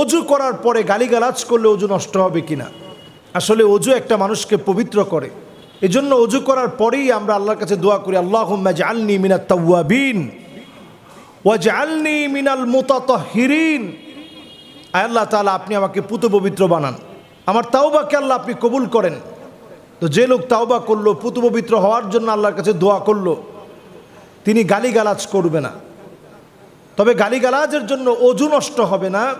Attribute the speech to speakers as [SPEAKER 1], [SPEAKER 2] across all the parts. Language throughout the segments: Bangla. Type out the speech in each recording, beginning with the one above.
[SPEAKER 1] অজু করার পরে গালিগালাজ করলে অজু নষ্ট হবে কিনা? আসলে অজু একটা মানুষকে পবিত্র করে। এজন্য অজু করার পরেই আমরা আল্লাহর কাছে দোয়া করি আল্লাহ জালনি মিনাত তাওয়াবিন ওয়াজআলনি মিনাল মুতাতাহহিরিন আয় আল্লাহ তাআলা, আপনি আমাকে পুত পবিত্র বানান। আমার তাওবাকে আল্লাহ আপনি কবুল করেন। তো যে লোক তাওবা করল, পুত পবিত্র হওয়ার জন্য আল্লাহর কাছে দোয়া করল, তিনি গালিগালাজ করবে না। তবে গালিগালাজের জন্য অজু নষ্ট হবে না।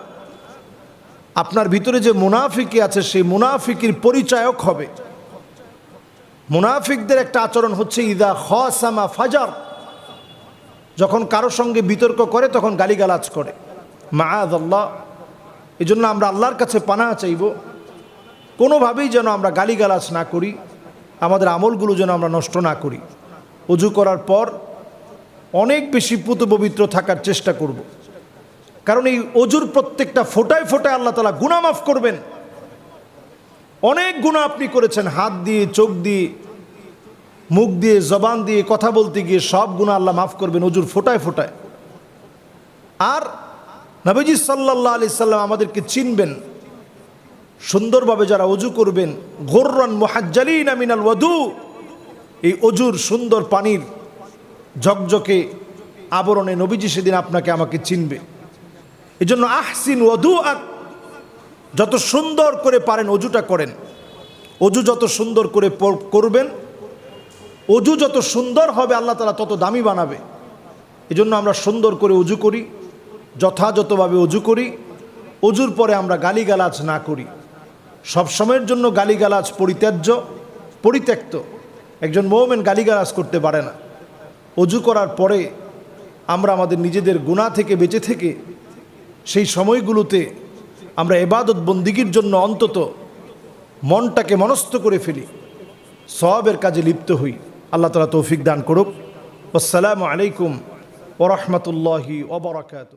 [SPEAKER 1] আপনার ভিতরে যে মুনাফিকি আছে, সেই মুনাফিকির পরিচায়ক হবে। মুনাফিকদের একটা আচরণ হচ্ছে, ইদা খামা ফাজার। যখন কারও সঙ্গে বিতর্ক করে, তখন গালিগালাজ করে। মায়াদ আল্লাহ এই জন্য আমরা আল্লাহর কাছে পানা চাইব। কোনোভাবেই যেন আমরা গালিগালাজ না করি, আমাদের আমলগুলো যেন আমরা নষ্ট না করি। অজু করার পর অনেক বেশি পুত পবিত্র থাকার চেষ্টা করব। কারণ এই অজুর প্রত্যেকটা ফোটায় ফোটায় আল্লাহ তালা গুণা মাফ করবেন। অনেক গুণা আপনি করেছেন, হাত দিয়ে, চোখ দিয়ে, মুখ দিয়ে, জবান দিয়ে, কথা বলতে গিয়ে সব গুণা আল্লাহ মাফ করবেন অজুর ফোটায় ফোটায়। আর নবীজি সাল্লাহ আলি সাল্লাম আমাদেরকে চিনবেন, সুন্দরভাবে যারা অজু করবেন, গোর্রান মোহাজ্জালিন আমিনাল ওয়াদু, এই অজুর সুন্দর পানির ঝকঝকে আবরণে নবীজি সেদিন আপনাকে, আমাকে চিনবে। এই জন্য আহসিন ওদু আর যত সুন্দর করে পারেন অজুটা করেন। অজু যত সুন্দর করে করবেন, অজু যত সুন্দর হবে, আল্লাহ তালা তত দামি বানাবে। এই জন্য আমরা সুন্দর করে অজু করি, যথাযথভাবে অজু করি, অজুর পরে আমরা গালিগালাজ না করি। সব সময়ের জন্য গালিগালাজ পরিত্যাজ্য, পরিত্যক্ত। একজন মৌমেন গালিগালাজ করতে পারে না। অজু করার পরে আমরা আমাদের নিজেদের গুণা থেকে বেঁচে থেকে সেই সময়গুলোতে আমরা এবাদত বন্দিগির জন্য অন্তত মনটাকে মনস্থ করে ফেলি সবের কাজে লিপ্ত হই। আল্লাহ তালা তৌফিক দান করুক। আসসালামু আলাইকুম ওরহমতুল্লাহি ওবরাকাতু